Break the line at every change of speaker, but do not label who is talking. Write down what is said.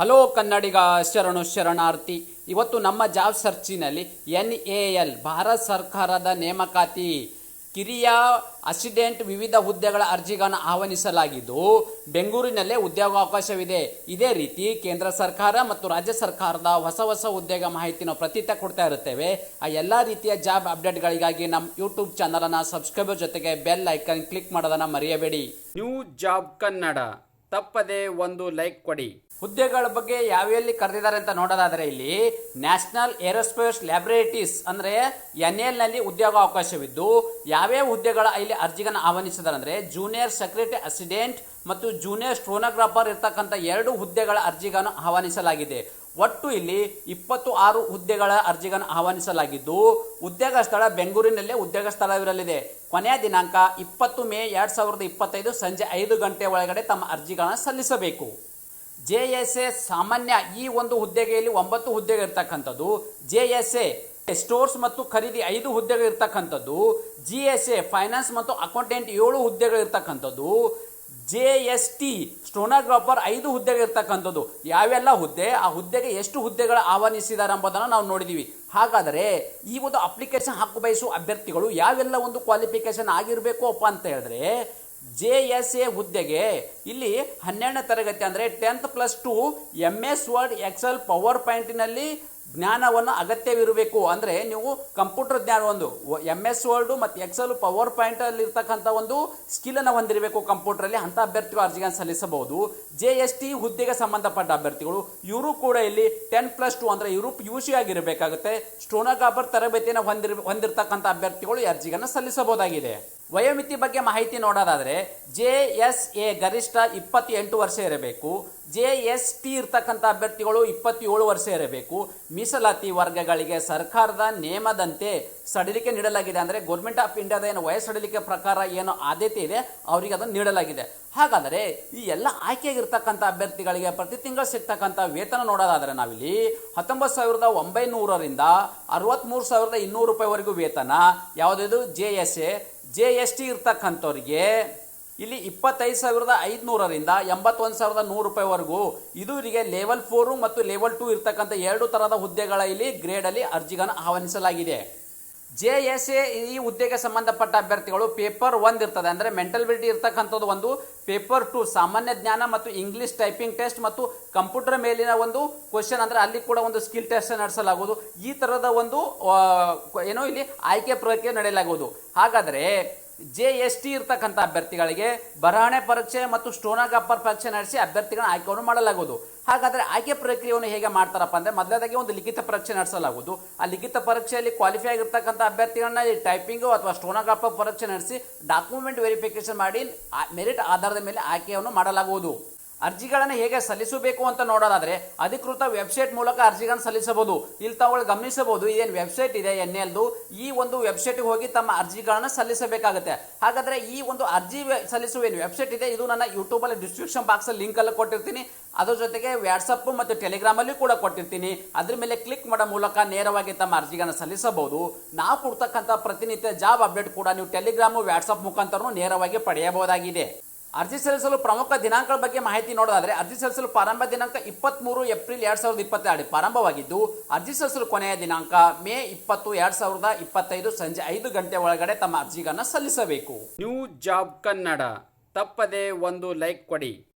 Hello ಕನ್ನಡಿಗ ಶರಣು ಶರಣಾರ್ಥಿ, ಇವತ್ತು ನಮ್ಮ ಜಾಬ್ ಸರ್ಚಿನಲ್ಲಿ ಎನ್ ಎ ಎಲ್, ಭಾರತ ಸರ್ಕಾರದ ನೇಮಕಾತಿ ಕಿರಿಯ ಅಸಿಡೆಂಟ್ ವಿವಿಧ ಹುದ್ದೆಗಳ ಅರ್ಜಿಗಳನ್ನು ಆಹ್ವಾನಿಸಲಾಗಿದ್ದು, ಬೆಂಗಳೂರಿನಲ್ಲೇ ಉದ್ಯೋಗಾವಕಾಶವಿದೆ. ಇದೇ ರೀತಿ ಕೇಂದ್ರ ಸರ್ಕಾರ ಮತ್ತು ರಾಜ್ಯ ಸರ್ಕಾರದ ಹೊಸ ಹೊಸ ಉದ್ಯೋಗ ಮಾಹಿತಿನ ಪ್ರತಿತ ಕೊಡ್ತಾ ಇರುತ್ತೇವೆ. ಆ ಎಲ್ಲ ರೀತಿಯ ಜಾಬ್ ಅಪ್ಡೇಟ್ಗಳಿಗಾಗಿ ನಮ್ಮ ಯೂಟ್ಯೂಬ್ ಚಾನಲನ್ನು ಸಬ್ಸ್ಕ್ರೈಬರ್ ಜೊತೆಗೆ ಬೆಲ್ ಐಕನ್ ಕ್ಲಿಕ್ ಮಾಡೋದನ್ನು ಮರೆಯಬೇಡಿ. New job Kannada. ತಪ್ಪದೆ ಒಂದು ಲೈಕ್ ಕೊಡಿ. ಹುದ್ದೆಗಳ ಬಗ್ಗೆ ಯಾವೆಲ್ಲಿ ಕರೆದಿದ್ದಾರೆ ಅಂತ ನೋಡೋದಾದ್ರೆ ಇಲ್ಲಿ ನ್ಯಾಷನಲ್ ಏರೋಸ್ಪೇಸ್ ಲ್ಯಾಬೊರೇಟರೀಸ್ ಅಂದ್ರೆ ಎನ್ನಲ್ಲಿ ಉದ್ಯೋಗ ಅವಕಾಶವಿದ್ದು ಯಾವ್ಯಾವ ಹುದ್ದೆಗಳ ಇಲ್ಲಿ ಅರ್ಜಿಗಳನ್ನು ಆಹ್ವಾನಿಸಿದ್ದಾರೆ ಅಂದ್ರೆ ಜೂನಿಯರ್ ಸೆಕ್ರೆಟರಿ ಅಸಿಡೆಂಟ್ ಮತ್ತು ಜೂನಿಯರ್ ಸ್ಟೋನೋಗ್ರಾಫರ್ ಇರ್ತಕ್ಕಂಥ ಎರಡು ಹುದ್ದೆಗಳ ಅರ್ಜಿಗಳನ್ನು ಆಹ್ವಾನಿಸಲಾಗಿದೆ. ಒಟ್ಟು ಇಲ್ಲಿ ಇಪ್ಪತ್ತು ಆರು ಹುದ್ದೆಗಳ ಅರ್ಜಿಗಳನ್ನು ಆಹ್ವಾನಿಸಲಾಗಿದ್ದು, ಉದ್ಯೋಗ ಸ್ಥಳ ಬೆಂಗಳೂರಿನಲ್ಲೇ ಉದ್ಯೋಗ ಸ್ಥಳವಿರಲಿದೆ. ಕೊನೆಯ ದಿನಾಂಕ ಇಪ್ಪತ್ತು ಮೇ ಎರಡ್ ಸಾವಿರದ ಇಪ್ಪತ್ತೈದು ಸಂಜೆ ಐದು ಗಂಟೆ ಒಳಗಡೆ ತಮ್ಮ ಅರ್ಜಿಗಳನ್ನು ಸಲ್ಲಿಸಬೇಕು. ಜೆ ಎಸ್ ಎ ಸಾಮಾನ್ಯ ಈ ಒಂದು ಹುದ್ದೆಗೆಯಲ್ಲಿ ಒಂಬತ್ತು ಹುದ್ದೆಗೆ ಇರ್ತಕ್ಕಂಥದ್ದು ಜೆ ಎಸ್ ಎ ಸ್ಟೋರ್ಸ್ ಮತ್ತು ಖರೀದಿ ಐದು ಹುದ್ದೆಗಳು ಇರ್ತಕ್ಕಂಥದ್ದು ಜಿ ಎಸ್ ಎ ಫೈನಾನ್ಸ್ ಮತ್ತು ಅಕೌಂಟೆಂಟ್ ಏಳು ಹುದ್ದೆಗಳು ಇರ್ತಕ್ಕಂಥದ್ದು ಜೆ ಎಸ್ ಟಿ ಸ್ಟೋನೋಗ್ರಾಫರ್ ಐದು ಹುದ್ದೆಗಳು ಇರ್ತಕ್ಕಂಥದ್ದು ಯಾವೆಲ್ಲ ಹುದ್ದೆ? ಆ ಹುದ್ದೆಗೆ ಎಷ್ಟು ಹುದ್ದೆಗಳ ಆಹ್ವಾನಿಸಿದ್ದಾರೆ ಎಂಬುದನ್ನು ನಾವು ನೋಡಿದ್ದೀವಿ ಹಾಗಾದರೆ ಈ ಒಂದು ಅಪ್ಲಿಕೇಶನ್ ಹಾಕು ಬಯಸುವ ಅಭ್ಯರ್ಥಿಗಳು ಯಾವೆಲ್ಲ ಒಂದು ಕ್ವಾಲಿಫಿಕೇಶನ್ ಆಗಿರಬೇಕು ಅಪ್ಪ ಅಂತ ಹೇಳಿದ್ರೆ, ಜೆ ಎಸ್ ಎ ಹುದ್ದೆಗೆ ಇಲ್ಲಿ ಹನ್ನೆರಡನೇ ತರಗತಿ ಅಂದರೆ tenth plus two M S Word Excel power ಪಾಯಿಂಟಿನಲ್ಲಿ ಜ್ಞಾನವನ್ನು ಅಗತ್ಯವಿರಬೇಕು. ಅಂದರೆ ನೀವು ಕಂಪ್ಯೂಟರ್ ಜ್ಞಾನ ಒಂದು ಎಂ ಎಸ್ ವರ್ಡು ಮತ್ತು ಎಕ್ಸಲ್ ಪವರ್ ಪಾಯಿಂಟಲ್ಲಿ ಇರ್ತಕ್ಕಂಥ ಒಂದು ಸ್ಕಿಲ್ ಅನ್ನು ಹೊಂದಿರಬೇಕು ಕಂಪ್ಯೂಟರಲ್ಲಿ ಅಂಥ ಅಭ್ಯರ್ಥಿಗಳು ಅರ್ಜಿಗಳನ್ನು ಸಲ್ಲಿಸಬಹುದು. ಜೆ ಎಸ್ ಟಿ ಹುದ್ದೆಗೆ ಸಂಬಂಧಪಟ್ಟ ಅಭ್ಯರ್ಥಿಗಳು, ಇವರು ಕೂಡ ಇಲ್ಲಿ ಟೆನ್ ಪ್ಲಸ್ ಟು ಅಂದ್ರೆ ಇವರು ಯು ಸಿ ಆಗಿರಬೇಕಾಗುತ್ತೆ. ಸ್ಟೋನೋಗ್ರಾಫರ್ ತರಬೇತಿಯನ್ನು ಹೊಂದಿರ, ಹೊಂದಿರತಕ್ಕಂಥ ಅಭ್ಯರ್ಥಿಗಳು ಈ ಅರ್ಜಿಗಳನ್ನು ಸಲ್ಲಿಸಬಹುದಾಗಿದೆ. ವಯೋಮಿತಿ ಬಗ್ಗೆ ಮಾಹಿತಿ ನೋಡೋದಾದರೆ ಜೆ ಎಸ್ ಎ ಗರಿಷ್ಠ ಇಪ್ಪತ್ತೆಂಟು ವರ್ಷ ಇರಬೇಕು. ಜೆ ಎಸ್ ಟಿ ಇರ್ತಕ್ಕಂಥ ಅಭ್ಯರ್ಥಿಗಳು ಇಪ್ಪತ್ತೇಳು ವರ್ಷ ಇರಬೇಕು. ಮೀಸಲಾತಿ ವರ್ಗಗಳಿಗೆ ಸರ್ಕಾರದ ನೇಮದಂತೆ ಸಡಿಲಿಕೆ ನೀಡಲಾಗಿದೆ. ಅಂದರೆ ಗೌರ್ಮೆಂಟ್ ಆಫ್ ಇಂಡಿಯಾದ ಏನು ವಯಸ್ಸು ಸಡಿಲಿಕೆ ಪ್ರಕಾರ ಏನು ಆದ್ಯತೆ ಇದೆ, ಅವರಿಗೆ ಅದನ್ನು ನೀಡಲಾಗಿದೆ. ಹಾಗಾದರೆ ಈ ಎಲ್ಲ ಆಯ್ಕೆಯಾಗಿರ್ತಕ್ಕಂಥ ಅಭ್ಯರ್ಥಿಗಳಿಗೆ ಪ್ರತಿ ತಿಂಗಳು ಸಿಗ್ತಕ್ಕಂಥ ವೇತನ ನೋಡೋದಾದರೆ ನಾವಿಲ್ಲಿ ಹತ್ತೊಂಬತ್ತು ಸಾವಿರದ ಒಂಬೈನೂರರಿಂದ ಅರವತ್ತ್ಮೂರು ಸಾವಿರದ ಇನ್ನೂರು ರೂಪಾಯಿವರೆಗೂ ವೇತನ ಯಾವುದಿದು J S A J S T ಇರ್ತಕ್ಕಂಥವ್ರಿಗೆ ಇಲ್ಲಿ ಇಪ್ಪತ್ತೈದು ಸಾವಿರದ ಐದುನೂರರಿಂದ ಎಂಬತ್ತೊಂದು ಸಾವಿರದ ನೂರು ರೂಪಾಯಿವರೆಗೂ ಇದು ಲೆವೆಲ್ ಫೋರು ಮತ್ತು ಲೆವೆಲ್ ಟು ಇರ್ತಕ್ಕಂಥ ಎರಡು ಥರದ ಹುದ್ದೆಗಳ ಇಲ್ಲಿ ಗ್ರೇಡಲ್ಲಿ ಅರ್ಜಿಗಳನ್ನು ಆಹ್ವಾನಿಸಲಾಗಿದೆ. ಜೆ ಎಸ್ ಎ ಈ ಹುದ್ದೆಗೆ ಸಂಬಂಧಪಟ್ಟ ಅಭ್ಯರ್ಥಿಗಳು ಪೇಪರ್ ಒಂದು ಇರ್ತದೆ. ಅಂದರೆ ಮೆಂಟಲ್ಬಿಲಿಟಿ ಇರ್ತಕ್ಕಂಥದ್ದು ಒಂದು ಪೇಪರ್ ಟು ಸಾಮಾನ್ಯ ಜ್ಞಾನ ಮತ್ತು ಇಂಗ್ಲಿಷ್ ಟೈಪಿಂಗ್ ಟೆಸ್ಟ್ ಮತ್ತು ಕಂಪ್ಯೂಟರ್ ಮೇಲಿನ ಒಂದು ಕ್ವಶನ್ ಅಂದರೆ ಅಲ್ಲಿ ಕೂಡ ಒಂದು ಸ್ಕಿಲ್ ಟೆಸ್ಟ್ ನಡೆಸಲಾಗುವುದು. ಈ ಥರದ ಒಂದು ಏನೋ ಇಲ್ಲಿ ಆಯ್ಕೆ ಪ್ರಕ್ರಿಯೆ ನಡೆಯಲಾಗುವುದು. ಹಾಗಾದ್ರೆ ಜೆ ಎಸ್ ಟಿ ಇರ್ತಕ್ಕಂಥ ಅಭ್ಯರ್ಥಿಗಳಿಗೆ ಬರಹಣೆ ಪರೀಕ್ಷೆ ಮತ್ತು ಸ್ಟೋನಾಗಪ್ಪರ್ ಪರೀಕ್ಷೆ ನಡೆಸಿ ಅಭ್ಯರ್ಥಿಗಳ ಆಯ್ಕೆಯನ್ನು ಮಾಡಲಾಗುವುದು. ಹಾಗಾದರೆ ಆಯ್ಕೆ ಪ್ರಕ್ರಿಯೆಯನ್ನು ಹೇಗೆ ಮಾಡ್ತಾರಪ್ಪ ಅಂದ್ರೆ ಮೊದಲದಾಗಿ ಒಂದು ಲಿಖಿತ ಪರೀಕ್ಷೆ ನಡೆಸಲಾಗುವುದು. ಆ ಲಿಖಿತ ಪರೀಕ್ಷೆಯಲ್ಲಿ ಕ್ವಾಲಿಫೈ ಆಗಿರ್ತಕ್ಕಂಥ ಅಭ್ಯರ್ಥಿಗಳನ್ನ ಟೈಪಿಂಗು ಅಥವಾ ಸ್ಟೋನೋಗ್ರಾಫರ್ ಪರೀಕ್ಷೆ ನಡೆಸಿ ಡಾಕ್ಯುಮೆಂಟ್ ವೆರಿಫಿಕೇಶನ್ ಮಾಡಿ ಮೆರಿಟ್ ಆಧಾರದ ಮೇಲೆ ಆಯ್ಕೆಯನ್ನು ಮಾಡಲಾಗುವುದು. ಅರ್ಜಿಗಳನ್ನು ಹೇಗೆ ಸಲ್ಲಿಸಬೇಕು ಅಂತ ನೋಡೋದಾದರೆ, ಅಧಿಕೃತ ವೆಬ್ಸೈಟ್ ಮೂಲಕ ಅರ್ಜಿಗಳನ್ನು ಸಲ್ಲಿಸಬಹುದು. ಇಲ್ಲಿ ತಾವುಗಳು ಗಮನಿಸಬಹುದು ಇದೇನು ವೆಬ್ಸೈಟ್ ಇದೆ ಎನ್ ಎಲ್ದು ಈ ಒಂದು ವೆಬ್ಸೈಟ್ಗೆ ಹೋಗಿ ತಮ್ಮ ಅರ್ಜಿಗಳನ್ನು ಸಲ್ಲಿಸಬೇಕಾಗುತ್ತೆ. ಹಾಗಾದರೆ ಈ ಒಂದು ಅರ್ಜಿ ಸಲ್ಲಿಸುವ ಏನು ವೆಬ್ಸೈಟ್ ಇದೆ, ಇದು ನನ್ನ ಯೂಟ್ಯೂಬಲ್ಲಿ ಡಿಸ್ಕ್ರಿಪ್ಷನ್ ಬಾಕ್ಸಲ್ಲಿ ಲಿಂಕಲ್ಲಿ ಲಿಂಕ್ ಕೊಟ್ಟಿರ್ತೀನಿ. ಅದರ ಜೊತೆಗೆ ವ್ಯಾಟ್ಸಪ್ ಮತ್ತು ಟೆಲಿಗ್ರಾಮಲ್ಲಿ ಕೂಡ ಕೊಟ್ಟಿರ್ತೀನಿ. ಅದ್ರ ಮೇಲೆ ಕ್ಲಿಕ್ ಮಾಡೋ ಮೂಲಕ ನೇರವಾಗಿ ತಮ್ಮ ಅರ್ಜಿಗಳನ್ನು ಸಲ್ಲಿಸಬಹುದು. ನಾವು ಕೊಡ್ತಕ್ಕಂಥ ಪ್ರತಿನಿತ್ಯ ಜಾಬ್ ಅಪ್ಡೇಟ್ ಕೂಡ ನೀವು ಟೆಲಿಗ್ರಾಮು ವ್ಯಾಟ್ಸಪ್ ಮುಖಾಂತರ ನೇರವಾಗಿ ಪಡೆಯಬಹುದಾಗಿದೆ. ಅರ್ಜಿ ಸಲ್ಲಿಸಲು ಪ್ರಮುಖ ದಿನಾಂಕಗಳ ಬಗ್ಗೆ ಮಾಹಿತಿ ನೋಡೋದಾದರೆ ಅರ್ಜಿ ಸಲ್ಲಿಸಲು ಪ್ರಾರಂಭ ದಿನಾಂಕ ಇಪ್ಪತ್ತ್ಮೂರು ಏಪ್ರಿಲ್ ಎರಡು ಸಾವಿರದ ಇಪ್ಪತ್ತೆರಡು ಪ್ರಾರಂಭವಾಗಿದ್ದು, ಅರ್ಜಿ ಸಲ್ಲಿಸಲು ಕೊನೆಯ ದಿನಾಂಕ ಮೇ ಇಪ್ಪತ್ತು ಎರಡು ಸಾವಿರದ ಇಪ್ಪತ್ತೈದು ಸಂಜೆ ಐದು ಗಂಟೆ ಒಳಗಡೆ ತಮ್ಮ ಅರ್ಜಿಗಳನ್ನು ಸಲ್ಲಿಸಬೇಕು. ನ್ಯೂ ಜಾಬ್ ಕನ್ನಡ, ತಪ್ಪದೆ ಒಂದು ಲೈಕ್ ಕೊಡಿ.